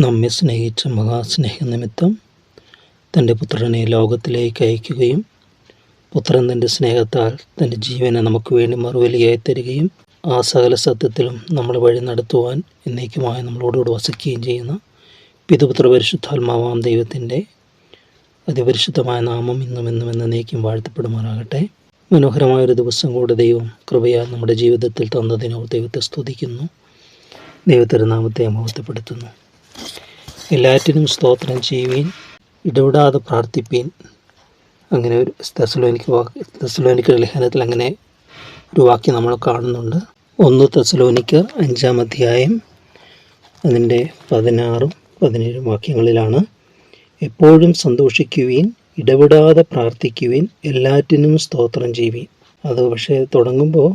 നമ്മെ സ്നേഹിച്ച മഹാസ്നേഹനിമിത്തം തന്റെ പുത്രനെ ലോകത്തിലേക്ക് അയക്കുകയും പുത്രൻ തന്റെ സ്നേഹത്താൽ തന്റെ ജീവനെ നമുക്ക് വേണ്ടി മറുവലിയായി തരികയും ആ സകല സത്യത്തിലും നമ്മൾ വഴി നടത്തുവാൻ എന്നേക്കുമായി നമ്മളോടുകൂടി വസിക്കുകയും ചെയ്യുന്ന പിതുപുത്ര പരിശുദ്ധാത്മാവാം ദൈവത്തിന്റെ അതിപരിശുദ്ധമായ നാമം ഇന്നും എന്നും എന്നേക്കും വാഴ്ത്തപ്പെടുമാറാകട്ടെ. മനോഹരമായൊരു ദിവസം കൂടെ ദൈവം കൃപയാൽ നമ്മുടെ ജീവിതത്തിൽ തന്നതിനോ ദൈവത്തെ സ്തുതിക്കുന്നു. ദൈവത്തിരുനാമത്തെ മഹത്വപ്പെടുത്തുന്നു. എല്ലാറ്റിനും സ്തോത്രം ചെയ്യുവീൻ. ഇടവിടാതെ പ്രാർത്ഥിപ്പീൻ. അങ്ങനെ ഒരു തെസലോനിക്ക് വാക്ക് തെസലോനിക്ക് ലേഖനത്തിൽ അങ്ങനെ ഒരു വാക്യം നമ്മൾ കാണുന്നുണ്ട്. ഒന്ന് തെസലോനിക്കർ അഞ്ചാം അധ്യായം അതിന്റെ പതിനാറും പതിനേഴും വാക്യങ്ങളിലാണ്. എപ്പോഴും സന്തോഷിക്കുവീൻ ഇടപെടാതെ പ്രാർത്ഥിക്കുവീൻ എല്ലാറ്റിനും സ്തോത്രം ചെയ്യുവീൻ. അത് പക്ഷേ തുടങ്ങുമ്പോൾ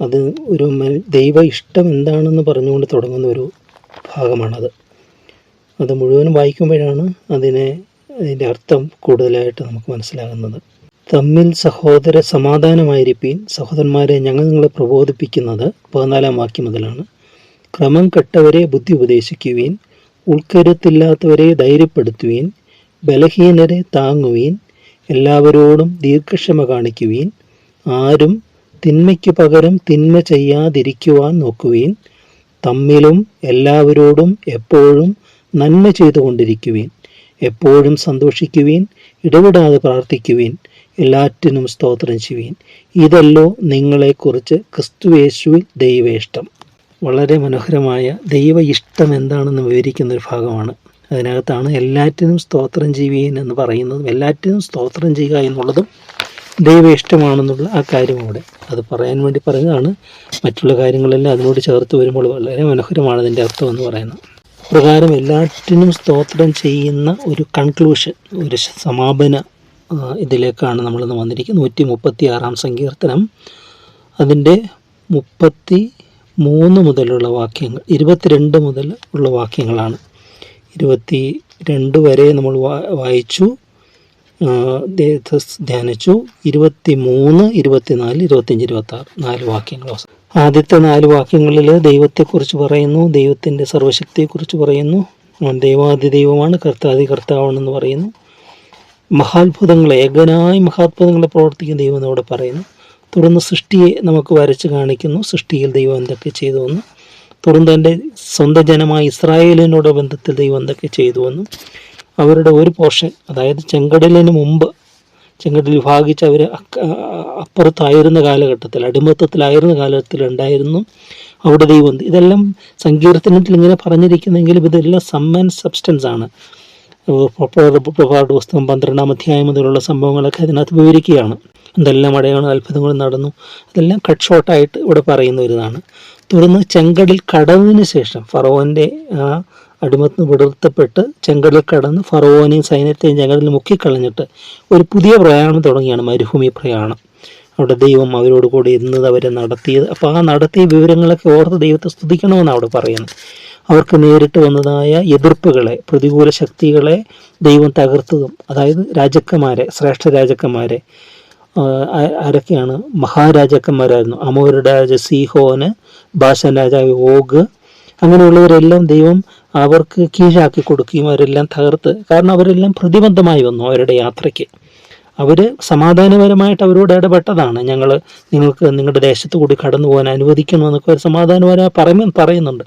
അത് ഒരു ദൈവ ഇഷ്ടം എന്താണെന്ന് പറഞ്ഞുകൊണ്ട് തുടങ്ങുന്ന ഒരു ഭാഗമാണത്. അത് മുഴുവനും വായിക്കുമ്പോഴാണ് അതിനെ അതിന്റെ അർത്ഥം കൂടുതലായിട്ട് നമുക്ക് മനസ്സിലാകുന്നത്. തമ്മിൽ സഹോദര സമാധാനമായിരിക്കും സഹോദരന്മാരെ ഞങ്ങൾ നിങ്ങളെ പ്രബോധിപ്പിക്കുന്നത് പതിനാലാം വാക്യം മുതലാണ്. ക്രമം കെട്ടവരെ ബുദ്ധി ഉപദേശിക്കുവീൻ ഉൾക്കരുത്തില്ലാത്തവരെ ധൈര്യപ്പെടുത്തുവീൻ ബലഹീനരെ താങ്ങുവീൻ എല്ലാവരോടും ദീർഘക്ഷമ കാണിക്കുവീൻ ആരും തിന്മയ്ക്ക് പകരം തിന്മ ചെയ്യാതിരിക്കുവാൻ നോക്കുവീൻ തമ്മിലും എല്ലാവരോടും എപ്പോഴും നന്മ ചെയ്തുകൊണ്ടിരിക്കുവീൻ. എപ്പോഴും സന്തോഷിക്കുവീൻ ഇടവിടാതെ പ്രാർത്ഥിക്കുവീൻ എല്ലാറ്റിനും സ്തോത്രം ചെയ്യുവീൻ. ഇതല്ലോ നിങ്ങളെക്കുറിച്ച് ക്രിസ്തുവേശുവിൽ ദൈവേഷ്ടം. വളരെ മനോഹരമായ ദൈവ ഇഷ്ടം എന്താണെന്ന് വിവരിക്കുന്ന ഒരു ഭാഗമാണ്. അതിനകത്താണ് എല്ലാറ്റിനും സ്തോത്രം ചെയ്യുവീൻ എന്ന് പറയുന്നതും എല്ലാറ്റിനും സ്തോത്രം ചെയ്യുക എന്നുള്ളതും ദൈവ ഇഷ്ടമാണെന്നുള്ള ആ കാര്യം അവിടെ അത് പറയാൻ വേണ്ടി പറഞ്ഞതാണ്. മറ്റുള്ള കാര്യങ്ങളെല്ലാം അതിനോട് ചേർത്ത് വരുമ്പോൾ വളരെ മനോഹരമാണ് അതിന്റെ അർത്ഥം എന്ന് പറയുന്നത്. പ്രകാരം എല്ലാറ്റിനും സ്തോത്രം ചെയ്യുന്ന ഒരു കൺക്ലൂഷൻ ഒരു സമാപന ഇതിലേക്കാണ് നമ്മളിന്ന് വന്നിരിക്കുന്നത്. നൂറ്റി മുപ്പത്തി ആറാം സങ്കീർത്തനം. അതിന്റെ മുപ്പത്തി മൂന്ന് മുതലുള്ള വാക്യങ്ങൾ ഇരുപത്തിരണ്ട് മുതൽ ഉള്ള വാക്യങ്ങളാണ്. ഇരുപത്തി രണ്ട് വരെ നമ്മൾ വായിച്ചു ധ്യാനിച്ചു. ഇരുപത്തി മൂന്ന് ഇരുപത്തിനാല് ഇരുപത്തിയഞ്ച് ഇരുപത്തി ആറ് നാല് വാക്യങ്ങൾ. ആദ്യത്തെ നാല് വാക്യങ്ങളിൽ ദൈവത്തെക്കുറിച്ച് പറയുന്നു ദൈവത്തിന്റെ സർവശക്തിയെക്കുറിച്ച് പറയുന്നു. ദൈവാദി ദൈവമാണ് കർത്താദി കർത്താവാണെന്ന് പറയുന്നു. മഹാത്ഭുതങ്ങളെ ഏകനായ മഹാത്ഭുതങ്ങളെ പ്രവർത്തിക്കുന്ന ദൈവം എന്നവിടെ പറയുന്നു. തുടർന്ന് സൃഷ്ടിയെ നമുക്ക് വരച്ച് കാണിക്കുന്നു. സൃഷ്ടിയിൽ ദൈവം എന്തൊക്കെ ചെയ്തുവെന്ന് തുടർന്ന് തന്റെ സ്വന്തം ജനമായ ഇസ്രായേലിനോട് ബന്ധത്തിൽ ദൈവം എന്തൊക്കെ ചെയ്തുവെന്നും അവരുടെ ഒരു പോർഷൻ അതായത് ചെങ്കടലിന് മുമ്പ് ചെങ്കടൽ വിഭാഗിച്ച് അവർ അപ്പുറത്തായിരുന്ന കാലഘട്ടത്തിൽ അടിമത്തത്തിലായിരുന്ന കാലഘട്ടത്തിൽ ഉണ്ടായിരുന്നു അവിടെ ദൈവം ഇതെല്ലാം സങ്കീർത്തനത്തിൽ ഇങ്ങനെ പറഞ്ഞിരിക്കുന്നെങ്കിലും ഇതെല്ലാം സം ആൻഡ് സബ്സ്റ്റൻസ് ആണ്. പ്രഭാട് പുസ്തകം പന്ത്രണ്ടാം അധ്യായം മുതലുള്ള സംഭവങ്ങളൊക്കെ അതിനകത്ത് വിവരിക്കുകയാണ്. എന്തെല്ലാം അടയാണ് അത്ഭുതങ്ങൾ നടന്നു അതെല്ലാം കട്ട് ഷോട്ടായിട്ട് ഇവിടെ പറയുന്ന ഒരു ഇതാണ് തുടർന്ന് ചെങ്കടൽ കടവിന് ശേഷം ഫറോന്റെ ആ അടിമത്ത് വിടർത്തപ്പെട്ട് ചെങ്കടൽ കടന്ന് ഫറോനെയും സൈന്യത്തെയും ചെങ്കടലിൽ മുക്കിക്കളഞ്ഞിട്ട് ഒരു പുതിയ പ്രയാണം തുടങ്ങിയാണ് മരുഭൂമി പ്രയാണം. അവിടെ ദൈവം അവരോട് കൂടി ഇരുന്നത് അവരെ നടത്തിയത്. അപ്പോൾ ആ നടത്തിയ വിവരങ്ങളൊക്കെ ഓർത്ത് ദൈവത്തെ സ്തുതിക്കണമെന്ന് അവിടെ പറയുന്നത്. അവർക്ക് നേരിട്ട് വന്നതായ എതിർപ്പുകളെ പ്രതികൂല ശക്തികളെ ദൈവം തകർത്തതും അതായത് രാജാക്കന്മാരെ ശ്രേഷ്ഠ രാജാക്കന്മാരെ ആരൊക്കെയാണ്? മഹാരാജാക്കന്മാരായിരുന്നു. അമോരുടെ രാജ സീഹോന് ബാഷൻ രാജാവ് ഓഗ് അങ്ങനെയുള്ളവരെല്ലാം ദൈവം അവർക്ക് കീഴാക്കി കൊടുക്കുകയും അവരെല്ലാം തകർത്ത് കാരണം അവരെല്ലാം പ്രതിബന്ധമായി വന്നു അവരുടെ യാത്രയ്ക്ക്. അവർ സമാധാനപരമായിട്ട് അവരോട് ഇടപെട്ടതാണ്. ഞങ്ങൾ നിങ്ങൾക്ക് നിങ്ങളുടെ ദേശത്ത് കൂടി കടന്നു പോകാൻ അനുവദിക്കണമെന്നൊക്കെ അവർ സമാധാനപരമായി പറയുന്നുണ്ട്.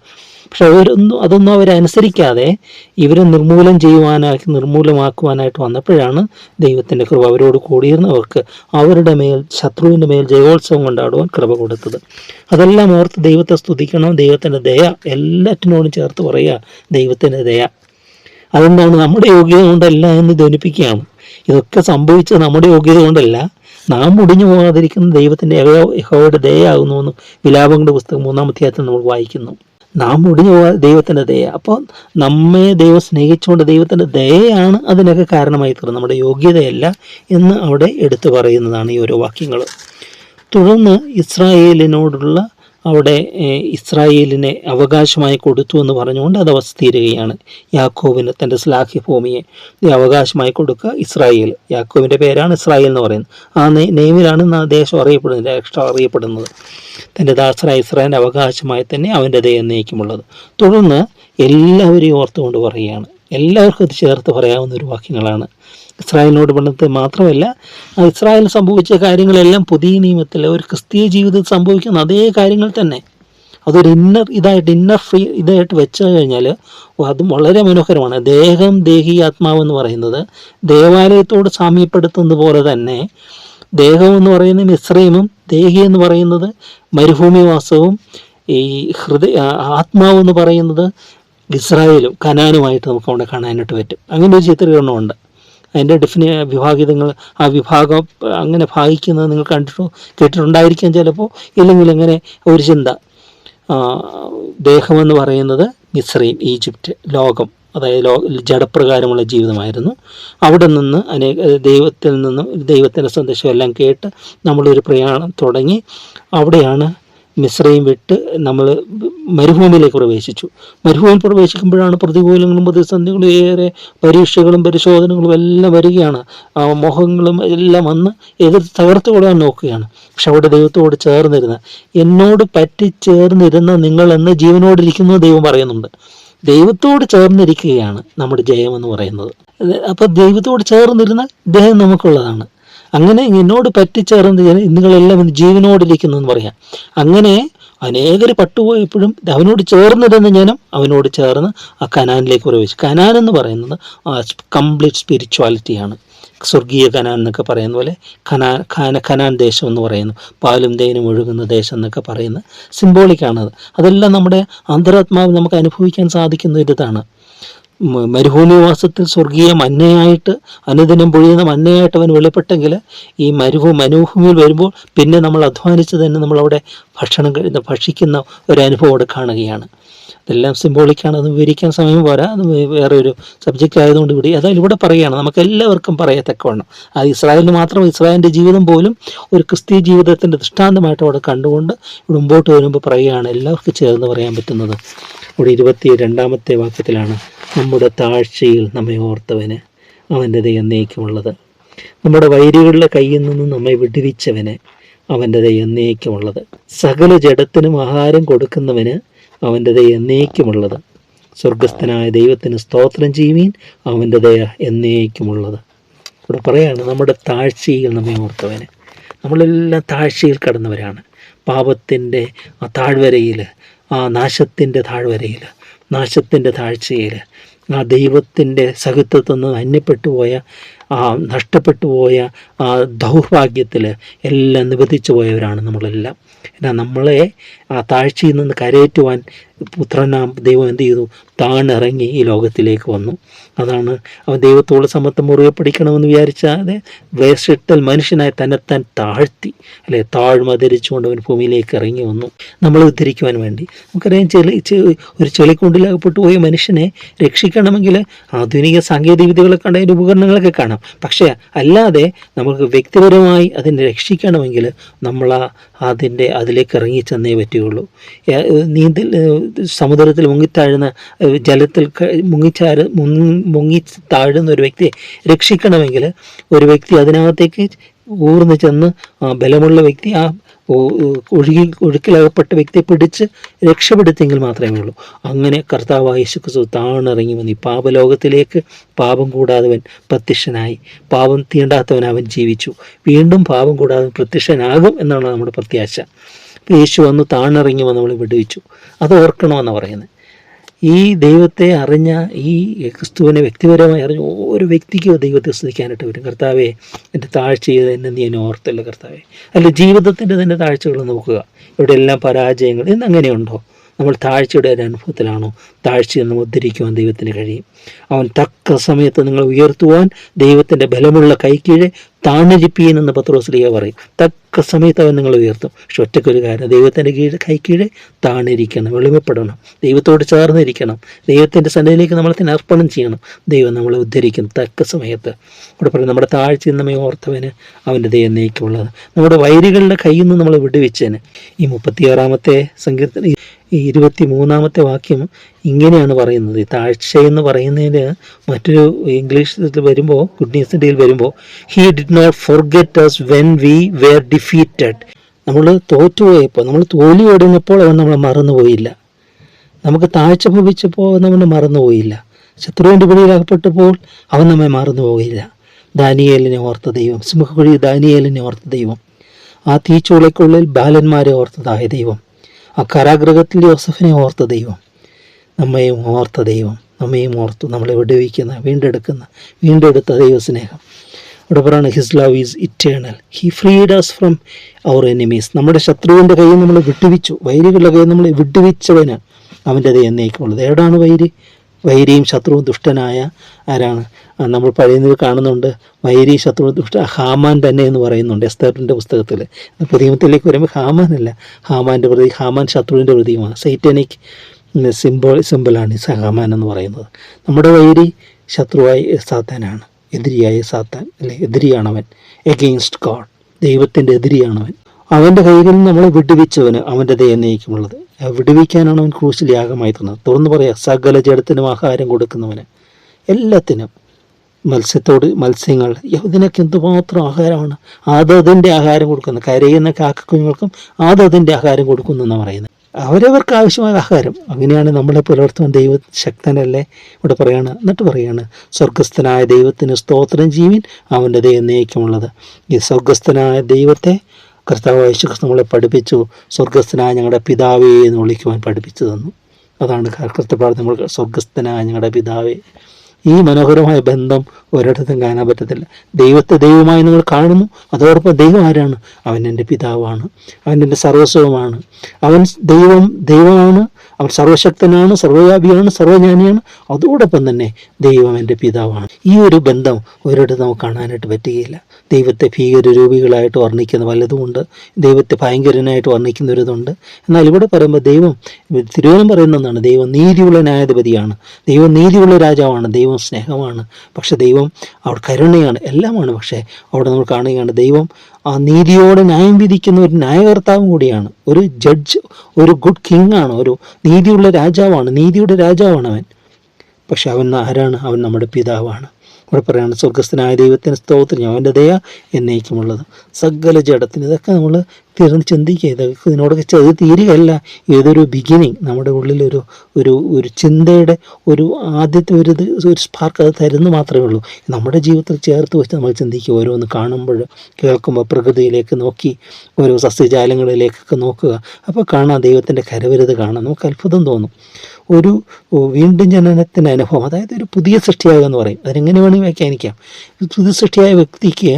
പക്ഷെ അവരൊന്നും അതൊന്നും അവരനുസരിക്കാതെ ഇവരെ നിർമൂലം ചെയ്യുവാനാക്കി നിർമൂലമാക്കുവാനായിട്ട് വന്നപ്പോഴാണ് ദൈവത്തിന്റെ കൃപ അവരോട് കൂടിയിരുന്നവർക്ക് അവരുടെ മേൽ ശത്രുവിന്റെ മേൽ ജയോത്സവം കൊണ്ടാടുവാൻ കൃപ കൊടുത്തത്. അതെല്ലാം ഓർത്ത് ദൈവത്തെ സ്തുതിക്കണം. ദൈവത്തിന്റെ ദയ എല്ലാറ്റിനോടും ചേർത്ത് പറയുക ദൈവത്തിന്റെ ദയ. അതെന്താണ് നമ്മുടെ യോഗ്യത കൊണ്ടല്ല എന്ന് ധ്വനിപ്പിക്കുകയാണ്. ഇതൊക്കെ സംഭവിച്ചത് നമ്മുടെ യോഗ്യത കൊണ്ടല്ല. നാം മുടിഞ്ഞു പോകാതിരിക്കുന്ന ദൈവത്തിന്റെ യഹോയുടെ എന്ന് വിലാപങ്ങളുടെ പുസ്തകം മൂന്നാം അധ്യായത്തിൽ നമ്മൾ വായിക്കുന്നു. നാം മുടിഞ്ഞു പോകാൻ ദൈവത്തിന്റെ ദയ. അപ്പോൾ നമ്മെ ദൈവം സ്നേഹിച്ചുകൊണ്ട് ദൈവത്തിന്റെ ദയയാണ് അതിനൊക്കെ കാരണമായി തീർന്നത് നമ്മുടെ യോഗ്യതയല്ല എന്ന് അവിടെ എടുത്തു പറയുന്നതാണ് ഈ ഓരോ വാക്യങ്ങൾ. തുടർന്ന് ഇസ്രായേലിനോടുള്ള അവിടെ ഇസ്രായേലിനെ അവകാശമായി കൊടുത്തു എന്ന് പറഞ്ഞുകൊണ്ട് അത് അവസ്ഥീരുകയാണ്. യാക്കോബിന് തന്റെ സ്ലാഹി ഭൂമിയെ അവകാശമായി കൊടുക്കുക ഇസ്രായേൽ. യാക്കോബിന്റെ പേരാണ് ഇസ്രായേൽ എന്ന് പറയുന്നത്. ആ നെയ്മിലാണ് ആ ദേശം അറിയപ്പെടുന്നത് രാഷ്ട്രം അറിയപ്പെടുന്നത്. തന്റെ ദാസനായ ഇസ്രായേലിന്റെ അവകാശമായി തന്നെ അവന്റെ ദയം എന്നേക്കുമുള്ളത് തുടർന്ന് എല്ലാവരെയും ഓർത്തുകൊണ്ട് പറയുകയാണ്. എല്ലാവർക്കും അത് ചേർത്ത് പറയാവുന്ന ഒരു വാക്യങ്ങളാണ്. ഇസ്രായേലിനോട് പണ്ടത്തെ മാത്രമല്ല ഇസ്രായേൽ സംഭവിച്ച കാര്യങ്ങളെല്ലാം പുതിയ നിയമത്തിൽ ഒരു ക്രിസ്തീയ ജീവിതത്തിൽ സംഭവിക്കുന്ന അതേ കാര്യങ്ങൾ തന്നെ. അതൊരു ഇന്നർ ഇതായിട്ട് ഇന്നർ ഫ്രീ ഇതായിട്ട് വെച്ച് കഴിഞ്ഞാൽ അതും വളരെ മനോഹരമാണ്. ദേഹം ദേഹി ആത്മാവ് എന്ന് പറയുന്നത് ദേവാലയത്തോട് സാമ്യപ്പെടുത്തുന്നത് പോലെ തന്നെ ദേഹം എന്ന് പറയുന്നത് മിശ്രയമും ദേഹി എന്ന് പറയുന്നത് മരുഭൂമിവാസവും ഈ ഹൃദയ ആത്മാവ് എന്ന് പറയുന്നത് ഇസ്രായേലും കനാനുമായിട്ട് നമുക്ക് അവിടെ കാണാനായിട്ട് പറ്റും. അങ്ങനെ ഒരു ചിത്രീകരണമുണ്ട്. അതിന്റെ ഡെഫിനി വിഭാഗിതങ്ങൾ ആ വിഭാഗം അങ്ങനെ ഭാഗിക്കുന്നത് നിങ്ങൾ കണ്ടിട്ടോ കേട്ടിട്ടുണ്ടായിരിക്കാം ചിലപ്പോൾ. ഇല്ലെങ്കിൽ അങ്ങനെ ഒരു ചിന്ത. ദേഹമെന്ന് പറയുന്നത് ഇസ്രൈൻ ഈജിപ്റ്റ് ലോകം അതായത് ലോ ജഡപ്രകാരമുള്ള ജീവിതമായിരുന്നു. അവിടെ നിന്ന് അനേക ദൈവത്തിൽ നിന്നും ദൈവത്തിന്റെ സന്ദേശം എല്ലാം കേട്ട് നമ്മളൊരു പ്രയാണം തുടങ്ങി. അവിടെയാണ് മിശ്രയും വിട്ട് നമ്മൾ മരുഭൂമിയിലേക്ക് പ്രവേശിച്ചു. മരുഭൂമിയിൽ പ്രവേശിക്കുമ്പോഴാണ് പ്രതികൂലങ്ങളും പ്രതിസന്ധികളും ഏറെ പരീക്ഷകളും പരിശോധനകളും എല്ലാം വരികയാണ്. ആ മോഹങ്ങളും എല്ലാം വന്ന് എതിർത്ത് തകർത്ത് കൊള്ളാൻ നോക്കുകയാണ്. പക്ഷെ അവിടെ ദൈവത്തോട് ചേർന്നിരുന്ന എന്നോട് പറ്റിച്ചേർന്നിരുന്ന നിങ്ങൾ എന്ന് ജീവനോടിരിക്കുന്നു ദൈവം പറയുന്നുണ്ട്. ദൈവത്തോട് ചേർന്നിരിക്കുകയാണ് നമ്മുടെ ജയമെന്ന് പറയുന്നത്. അപ്പോൾ ദൈവത്തോട് ചേർന്നിരുന്ന ദേഹം നമുക്കുള്ളതാണ്. അങ്ങനെ എന്നോട് പറ്റിച്ചേർന്ന് നിങ്ങളെല്ലാം ഇന്ന് ജീവനോടിരിക്കുന്നു എന്ന് പറയാം. അങ്ങനെ അനേകർ പട്ടുപോയപ്പോഴും അവനോട് ചേർന്നിരുന്ന ജനം അവനോട് ചേർന്ന് ആ കനാനിലേക്ക് പ്രവേശിച്ചു. കനാൻ എന്ന് പറയുന്നത് കംപ്ലീറ്റ് സ്പിരിച്വാലിറ്റിയാണ് സ്വർഗീയ കനാൻ എന്നൊക്കെ പറയുന്ന പോലെ ഖനാ ഖാന ഖനാൻ ദേശം എന്ന് പറയുന്നു. പാലും തേനും ഒഴുകുന്ന ദേശം എന്നൊക്കെ പറയുന്ന സിംബോളിക്കാണത് അതെല്ലാം നമ്മുടെ അന്തരാത്മാവ് നമുക്ക് അനുഭവിക്കാൻ സാധിക്കുന്ന ഒരു ഇതാണ് മ- മരുഭൂമിവാസത്തിൽ സ്വർഗീയ മന്നയായിട്ട് അനുദിനം പൊഴിയുന്ന മന്നയായിട്ട് അവൻ വെളിപ്പെട്ടെങ്കിൽ ഈ മരുഭൂ മരുഭൂമിയിൽ വരുമ്പോൾ പിന്നെ നമ്മൾ അധ്വാനിച്ച് തന്നെ നമ്മളവിടെ ഭക്ഷണം കഴിയുന്ന ഭക്ഷിക്കുന്ന ഒരു അനുഭവം അവിടെ കാണുകയാണ്. ഇതെല്ലാം സിംബോളിക്കാണ് അത് വിവരിക്കാൻ സമയം പോരാ. വേറെ ഒരു സബ്ജക്റ്റ് ആയതുകൊണ്ട് ഇവിടെ അതായത് ഇവിടെ പറയുകയാണ്. നമുക്ക് എല്ലാവർക്കും പറയത്തക്കവണ്ണം. അത് ഇസ്രായേലിന് മാത്രം ഇസ്രായേലിന്റെ ജീവിതം പോലും ഒരു ക്രിസ്തീയ ജീവിതത്തിന്റെ ദൃഷ്ടാന്തമായിട്ട് അവിടെ കണ്ടുകൊണ്ട് ഇവിടെ മുമ്പോട്ട് വരുമ്പോൾ പറയുകയാണ്. എല്ലാവർക്കും ചേർന്ന് പറയാൻ പറ്റുന്നത്. ഇവിടെ ഇരുപത്തി രണ്ടാമത്തെ വാക്യത്തിലാണ് നമ്മുടെ താഴ്ചയിൽ നമ്മെ ഓർത്തവന് അവന്റെ ദൈവം എന്നേക്കുമുള്ളത് നമ്മുടെ വൈരികളുടെ കയ്യിൽ നിന്നും നമ്മെ വിടുവിച്ചവന് അവന്റെ ദൈവം എന്നേക്കുമുള്ളത് സകല ജഡത്തിനും ആഹാരം കൊടുക്കുന്നവന് അവന്റെ ദൈവം എന്നേക്കുമുള്ളത് സ്വർഗസ്ഥനായ ദൈവത്തിന് സ്തോത്രം ചെയ്യുവീൻ അവന്റെ ദയ എന്നേക്കുമുള്ളത്. ഇവിടെ പറയാണ് നമ്മുടെ താഴ്ചയിൽ നമ്മെ ഓർത്തവന്. നമ്മളെല്ലാം താഴ്ചയിൽ കടന്നവരാണ്. പാപത്തിന്റെ ആ താഴ്വരയിൽ ആ നാശത്തിന്റെ താഴ്വരയിൽ നാശത്തിന്റെ താഴ്ചയിൽ ആ ദൈവത്തിന്റെ സഹിത്വത്തിൽ നിന്ന് അന്യപ്പെട്ടു പോയ ആ നഷ്ടപ്പെട്ടു പോയ ആ ദൗർഭാഗ്യത്തിൽ എല്ലാം നിബന്ധിച്ചു പോയവരാണ് നമ്മളെല്ലാം. എന്നാൽ നമ്മളെ ആ താഴ്ചയിൽ നിന്ന് കരയേറ്റുവാൻ പുത്രനാം ദൈവം എന്ത് ചെയ്തു? താണിറങ്ങി ഈ ലോകത്തിലേക്ക് വന്നു. അതാണ് അവൻ ദൈവത്തോട് സമത്വം മുറുകെ പിടിക്കണമെന്ന് വിചാരിച്ചാതെ വേഷിട്ടൽ മനുഷ്യനായി തന്നെത്താൻ താഴ്ത്തി അല്ലെ താഴ്മ ധരിച്ചുകൊണ്ട് അവൻ ഭൂമിയിലേക്ക് ഇറങ്ങി വന്നു. നമ്മൾ ഉദ്ധരിക്കുവാൻ വേണ്ടി. നമുക്കറിയാം ചെളി ഒരു ചെളിക്കുണ്ടിലകപ്പെട്ടു പോയ മനുഷ്യനെ രക്ഷിക്കണമെങ്കിൽ ആധുനിക സാങ്കേതിക വിദ്യകളൊക്കെ ഉണ്ട്. അതിന്റെ ഉപകരണങ്ങളൊക്കെ കാണാം. പക്ഷേ അല്ലാതെ നമുക്ക് വ്യക്തിപരമായി അതിനെ രക്ഷിക്കണമെങ്കിൽ നമ്മൾ അതിന്റെ അതിലേക്ക് ഇറങ്ങി ചെന്നേ പറ്റുകയുള്ളൂ. നീന്തൽ സമുദ്രത്തിൽ മുങ്ങിത്താഴുന്ന ജലത്തിൽ ക- മുങ്ങിച്ചാര് മുങ്ങി മുങ്ങി താഴുന്ന ഒരു വ്യക്തിയെ രക്ഷിക്കണമെങ്കിൽ ഒരു വ്യക്തി അതിനകത്തേക്ക് ഊർന്ന് ചെന്ന് ആ ബലമുള്ള വ്യക്തി ആ ഒഴുകി ഒഴുക്കിലകപ്പെട്ട വ്യക്തിയെ പിടിച്ച് രക്ഷപ്പെടുത്തിയെങ്കിൽ മാത്രമേ ഉള്ളൂ. അങ്ങനെ കർത്താവായ യേശുക്രിസ്തു താണിറങ്ങി വന്നു പാപലോകത്തിലേക്ക് പാപം കൂടാതവൻ പ്രത്യക്ഷനായി. പാപം തീണ്ടാത്തവൻ അവൻ ജീവിച്ചു. വീണ്ടും പാപം കൂടാതെ പ്രത്യക്ഷനാകും എന്നാണ് നമ്മുടെ പ്രത്യാശ. യേശു വന്ന് താണിറങ്ങി വന്ന് നമ്മളെ വിടുവിച്ചു. അത് ഓർക്കണമെന്നാണ് പറയുന്നത്? ഈ ദൈവത്തെ അറിഞ്ഞ ഈ ക്രിസ്തുവിനെ വ്യക്തിപരമായി അറിഞ്ഞ ഓരോ വ്യക്തിക്കും ദൈവത്തെ സ്തുതിക്കാനായിട്ട് വരും കർത്താവെ എന്റെ താഴ്ചയിൽ തന്നെ നീ എന്നെ ഓർത്തല്ല കർത്താവെ. അല്ല ജീവിതത്തിന്റെ തന്നെ താഴ്ചകൾ നോക്കുക. ഇവിടെ എല്ലാം പരാജയങ്ങൾ. ഇന്ന് അങ്ങനെയുണ്ടോ? നമ്മൾ താഴ്ചയുടെ ഒരു അനുഭവത്തിലാണോ? താഴ്ചയെ നമ്മൾ ഉദ്ധരിക്കുവാൻ ദൈവത്തിന് കഴിയും. അവൻ തക്ക സമയത്ത് നിങ്ങൾ ഉയർത്തുവാൻ ദൈവത്തിന്റെ ബലമുള്ള കൈക്കീഴെ താണിരിപ്പീൻ എന്ന് പത്രോസ്ലിയ പറയും. തക്ക സമയത്ത് അവൻ നിങ്ങൾ ഉയർത്തും. പക്ഷെ ഒറ്റയ്ക്കൊരു കാര്യം ദൈവത്തിന്റെ കീഴ് കൈക്കീഴെ താണിരിക്കണം എളിമപ്പെടണം ദൈവത്തോട് ചേർന്നിരിക്കണം. ദൈവത്തിന്റെ സന്നിധിയിലേക്ക് നമ്മളെ തന്നെ അർപ്പണം ചെയ്യണം. ദൈവം നമ്മളെ ഉദ്ധരിക്കും തക്ക സമയത്ത്. ഇവിടെ പറയും നമ്മുടെ താഴ്ചയിൽ നമ്മെ ഓർത്തവന് അവന്റെ ദൈവം നയിക്കുള്ളത് നമ്മുടെ വൈരികളുടെ കയ്യിൽ നിന്ന് നമ്മൾ വിടുവിച്ചതിന് ഈ മുപ്പത്തിയാറാമത്തെ സങ്കീർത്തന ഈ ഇരുപത്തി മൂന്നാമത്തെ വാക്യം ഇങ്ങനെയാണ് പറയുന്നത്. താഴ്ച എന്ന് പറയുന്നതിന് മറ്റൊരു ഇംഗ്ലീഷിൽ വരുമ്പോൾ ഗുഡ് ന്യൂസിന്റെ വരുമ്പോൾ he did not forget us when we were defeated നമ്മൾ തോറ്റുപോയപ്പോൾ നമ്മൾ തോൽവി ഒടുങ്ങപ്പോൾ അവൻ നമ്മളെ മറന്നുപോയില്ല. നമുക്ക് താഴ്ച ഭവിച്ചപ്പോൾ അവൻ നമ്മെ മറന്നുപോയില്ല. ശത്രുവിന്റെ പിടിയിലകപ്പെട്ടപ്പോൾ അവൻ നമ്മെ മറന്നു പോകില്ല ദാനിയേലിനെ ഓർത്ത ദൈവം സിംഹക്കുഴി ദാനിയേലിനെ ഓർത്ത ദൈവം ആ തീച്ചുളയ്ക്കുള്ളിൽ ബാലന്മാരെ ഓർത്തതായ ദൈവം. ആ കാരാഗ്രഹത്തിൽ യോസഫിനെ ഓർത്ത ദൈവം. നമ്മയും ഓർത്ത ദൈവം. നമ്മയും ഓർത്തു നമ്മളെ വിടുവിക്കുന്ന വീണ്ടെടുക്കുന്ന വീണ്ടെടുത്ത ദൈവസ്നേഹം. അവിടെ പറയുന്നത് his love is eternal he freed us from our enemies നമ്മുടെ ശത്രുവിന്റെ കയ്യിൽ നമ്മൾ വിട്ടുവിച്ചു. വൈരികളുടെ കയ്യിൽ നമ്മൾ വിട്ടുവിച്ചവന് അവന്റെ ദൈവം എന്നേക്കുള്ളത് എവിടാണ് വൈരി? വൈരിയും ശത്രുവും ദുഷ്ടനായ ആരാണ്? നമ്മൾ പഴയതിൽ കാണുന്നുണ്ട് വൈരി ശത്രു ദുഷ്ട ഹാമാൻ തന്നെ എന്ന് പറയുന്നുണ്ട് എസ്തേറിന്റെ പുസ്തകത്തിൽ. പുതിയത്തിലേക്ക് വരുമ്പോൾ ഹാമാൻ അല്ല ഹാമാന്റെ പ്രതി ഹാമാൻ ശത്രുവിന്റെ പ്രതിയുമാണ്. സൈറ്റനിക് സിംബോൾ സിമ്പിളാണ് ഈ ഹാമാൻ എന്ന് പറയുന്നത്. നമ്മുടെ വൈരി ശത്രുവായി സാത്താനാണ് എതിരിയായ സാത്താൻ അല്ലെ എതിരിയാണവൻ എഗെയിൻസ്റ്റ് ഗോഡ് ദൈവത്തിന്റെ എതിരിയാണവൻ. അവന്റെ കയ്യിൽ നിന്ന് നമ്മളെ വിടുവിച്ചവന് അവന്റെ ദയ വിടുവിക്കാനാണ് അവൻ ക്രൂശിൽ യാഗമായി തന്നത്. തുറന്നു പറയാം സകല ജഡത്തിനും ആഹാരം കൊടുക്കുന്നവന്. എല്ലാത്തിനും. മത്സ്യത്തോട് മത്സ്യങ്ങൾ ഇതിനൊക്കെ എന്തുമാത്രം ആഹാരമാണ്? അതതിന്റെ ആഹാരം കൊടുക്കുന്നത് കരയുന്ന കാക്കക്കുഞ്ഞുങ്ങൾക്കും അതതിന്റെ ആഹാരം കൊടുക്കുന്നു എന്നാണ് പറയുന്നത്. അവരവർക്ക് ആവശ്യമായ ആഹാരം. അങ്ങനെയാണ് നമ്മളെ പുലർത്തുവാൻ ദൈവ ശക്തനല്ലേ? ഇവിടെ പറയാണ് എന്നിട്ട് പറയാണ് സ്വർഗസ്ഥനായ ദൈവത്തിന് സ്തോത്രം ജീവൻ അവന്റെ ദൈവം നയിക്കുമുള്ളത് ഈ സ്വർഗസ്ഥനായ ദൈവത്തെ കർത്താവ് യേശുക്രിസ്തു നമ്മളെ പഠിപ്പിച്ചു. സ്വർഗസ്ഥനായ ഞങ്ങളുടെ പിതാവേ എന്ന് വിളിക്കുവാൻ പഠിപ്പിച്ചു തന്നു. അതാണ് കർത്തപ്പാട് നമ്മൾ സ്വർഗസ്ഥനായ ഞങ്ങളുടെ പിതാവേ. ഈ മനോഹരമായ ബന്ധം ഒരിടത്തും കാണാൻ പറ്റത്തില്ല. ദൈവത്തെ ദൈവമായി നിങ്ങൾ കാണുന്നു. അതോടൊപ്പം ദൈവം ആരാണ്? അവൻ എന്റെ പിതാവാണ്. അവൻ എന്റെ സർവസ്വമാണ് അവൻ ദൈവം ദൈവമാണ്. അവൻ സർവശക്തനാണ് സർവവ്യാപിയാണ് സർവജ്ഞാനിയാണ്. അതോടൊപ്പം തന്നെ ദൈവം എന്റെ പിതാവാണ്. ഈ ഒരു ബന്ധം ഒരിടത്ത് നമുക്ക് കാണാനായിട്ട് പറ്റുകയില്ല. ദൈവത്തെ ഭീകരരൂപികളായിട്ട് വർണിക്കുന്ന പലതുമുണ്ട്. ദൈവത്തെ ഭയങ്കരനായിട്ട് വർണിക്കുന്നൊരിതുണ്ട്. എന്നാൽ ഇവിടെ പറയുമ്പോൾ ദൈവം തിരുവനം പറയുന്ന ഒന്നാണ്. ദൈവം നീതിയുള്ള ന്യായാധിപതിയാണ് ദൈവം നീതിയുള്ള രാജാവാണ്. ദൈവം സ്നേഹമാണ്. പക്ഷേ ദൈവം അവിടെ കരുണയാണ്. എല്ലാമാണ്. പക്ഷേ അവിടെ നമ്മൾ കാണുകയാണ് ദൈവം ആ നീതിയോടെ ന്യായം വിധിക്കുന്ന ഒരു ന്യായകർത്താവും കൂടിയാണ്. ഒരു ജഡ്ജ് ഒരു ഗുഡ് കിങ് ആണ് ഒരു നീതിയുള്ള രാജാവാണ്. നീതിയുടെ രാജാവാണ് അവൻ. പക്ഷെ അവൻ ആരാണ്? അവൻ നമ്മുടെ പിതാവാണ്. ഇവിടെ പറയുകയാണ് സ്വർഗസ്ഥനായ ദൈവത്തിന് സ്തോത്രം അവന്റെ ദയ എന്നേക്കുമുള്ളത്. സകല ജഡത്തിന് ഇതൊക്കെ നമ്മൾ തിരിഞ്ഞ് ചിന്തിക്കുക ഇതൊക്കെ ഇതിനോടൊക്കെ ചെയ്ത് തീരുകയല്ല. ഏതൊരു ബിഗിനിങ് നമ്മുടെ ഉള്ളിലൊരു ഒരു ഒരു ചിന്തയുടെ ഒരു ആദ്യത്തെ ഒരു ഇത് ഒരു സ്പാർക്ക് അത് തരുന്നു മാത്രമേ ഉള്ളൂ. നമ്മുടെ ജീവിതത്തിൽ ചേർത്ത് വെച്ച് നമ്മൾ ചിന്തിക്കുക ഓരോന്ന് കാണുമ്പോൾ കേൾക്കുമ്പോൾ പ്രകൃതിയിലേക്ക് നോക്കി ഓരോ സസ്യജാലങ്ങളിലേക്കൊക്കെ നോക്കുക. അപ്പോൾ കാണാം ദൈവത്തിന്റെ കരവരുത് കാണാം. നമുക്ക് അത്ഭുതം തോന്നും. ഒരു വീണ്ടും ജനനത്തിന്റെ അനുഭവം അതായത് ഒരു പുതിയ സൃഷ്ടിയാകുക എന്ന് പറയും. അതിനെങ്ങനെ വേണമെങ്കിൽ വ്യാഖ്യാനിക്കാം. പുതിയ സൃഷ്ടിയായ വ്യക്തിക്ക്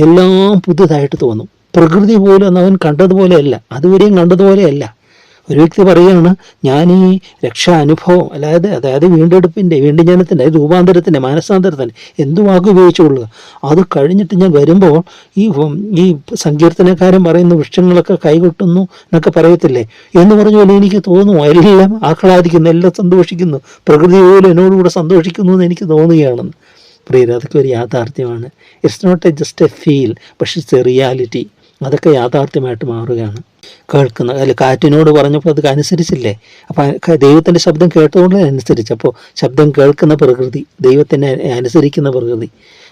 എല്ലാം പുതുതായിട്ട് തോന്നും. പ്രകൃതി പോലും അവൻ കണ്ടതുപോലെയല്ല. അതുവരെയും കണ്ടതുപോലെയല്ല. ഒരു വ്യക്തി പറയുകയാണ് ഞാൻ ഈ രക്ഷാ അനുഭവം അതായത് അതായത് വീണ്ടെടുപ്പിന്റെ വീണ്ടും ജനത്തിന്റെ രൂപാന്തരത്തിന്റെ മാനസാന്തരത്തിന്റെ എന്തു വാക്ക് ഉപയോഗിച്ചുകൊള്ളുക. അത് കഴിഞ്ഞിട്ട് ഞാൻ വരുമ്പോൾ ഈ ഈ സങ്കീർത്തനക്കാരൻ പറയുന്ന വൃക്ഷങ്ങളൊക്കെ കൈകൊട്ടുന്നു എന്നൊക്കെ പറയത്തില്ലേ? എന്ന് പറഞ്ഞ പോലെ എനിക്ക് തോന്നുന്നു എല്ലാം ആഹ്ലാദിക്കുന്നു എല്ലാം സന്തോഷിക്കുന്നു. പ്രകൃതി പോലും എന്നോടുകൂടെ സന്തോഷിക്കുന്നു എന്ന് എനിക്ക് തോന്നുകയാണെന്ന് പ്രിയർ അതൊക്കെ ഒരു യാഥാർത്ഥ്യമാണ്. It's not a just a feel പക്ഷെ ഇറ്റ്സ് എ റിയാലിറ്റി അതൊക്കെ യാഥാർത്ഥ്യമായിട്ട് മാറുകയാണ്. കേൾക്കുന്ന അല്ല കാറ്റിനോട് പറഞ്ഞപ്പോൾ അത് അനുസരിച്ചില്ലേ? അപ്പം ദൈവത്തിന്റെ ശബ്ദം കേട്ടതുകൊണ്ട് അനുസരിച്ച്. അപ്പോൾ ശബ്ദം കേൾക്കുന്ന പ്രകൃതി ദൈവത്തിനെ അനുസരിക്കുന്ന പ്രകൃതി.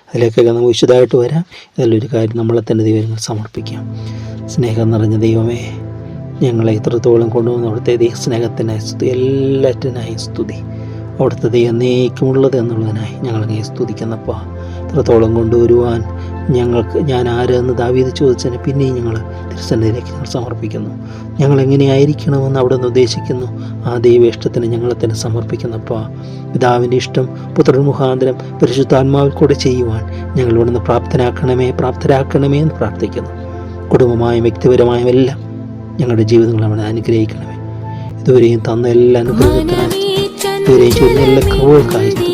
അതിലേക്കൊക്കെ നമുക്ക് വിശദമായിട്ട് വരാം. ഇതിലൊരു കാര്യം നമ്മളെ തന്നെ ദൈവങ്ങൾ സമർപ്പിക്കാം. സ്നേഹം നിറഞ്ഞ ദൈവമേ ഞങ്ങളെ ഇത്രത്തോളം കൊണ്ടുവന്ന അവിടുത്തെ ദൈവ സ്നേഹത്തിനായി സ്തുതി എല്ലാറ്റിനായി സ്തുതി. അവിടുത്തെ ദൈവം എന്നേക്കുമുള്ളത് എന്നുള്ളതിനായി ഞങ്ങളങ്ങേ സ്തുതിക്കുന്നപ്പോൾ ഇത്രത്തോളം കൊണ്ടുവരുവാൻ ഞങ്ങൾക്ക് ഞാൻ ആരെന്ന് ദാവീത് ചോദിച്ചതിന് പിന്നെയും ഞങ്ങൾ തിരുസന്നിധിയിലേക്ക് ഞങ്ങൾ സമർപ്പിക്കുന്നു. ഞങ്ങൾ എങ്ങനെയായിരിക്കണമെന്ന് അവിടെ നിന്ന് ഉദ്ദേശിക്കുന്നു. ആ ദൈവ ഇഷ്ടത്തിന് ഞങ്ങളെ തന്നെ സമർപ്പിക്കുന്നപ്പോൾ പിതാവിന്റെ ഇഷ്ടം പുത്രൻ മുഖാന്തരം പരിശുദ്ധാത്മാവിൽ കൂടെ ചെയ്യുവാൻ ഞങ്ങൾ ഇവിടുന്ന് പ്രാപ്തനാക്കണമേ പ്രാപ്തരാക്കണമേ എന്ന് പ്രാർത്ഥിക്കുന്നു. കുടുംബമായും വ്യക്തിപരമായും എല്ലാം ഞങ്ങളുടെ ജീവിതങ്ങൾ അവിടെ അനുഗ്രഹിക്കണമേ. ഇതുവരെയും തന്ന എല്ലാ അനുഗ്രഹത്തിനായി ഇതുവരെയും ചെയ്യുന്ന എല്ലാ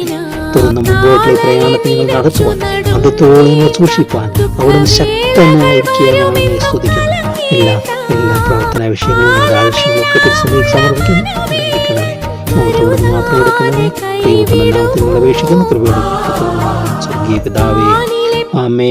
തുടർന്ന് മുമ്പോട്ടുള്ള പ്രയാണത്തിൽ നിങ്ങൾ നടത്തുവാൻ അത് തോളിനെ സൂക്ഷിപ്പാൻ അവിടുന്ന് ശക്തനായിരിക്കുക ഞങ്ങളെ സ്തുതിക്കുന്നു. എല്ലാ എല്ലാ പ്രാർത്ഥനാ വിഷയങ്ങളും ആവശ്യങ്ങളൊക്കെ ആവശ്യങ്ങളും ഒക്കെ സമർപ്പിക്കുന്നു മുഖത്തോട് മാത്രം എടുക്കണമേ. നാമത്തിൽ നിങ്ങൾ സ്വർഗീയ പിതാവേ ആമേ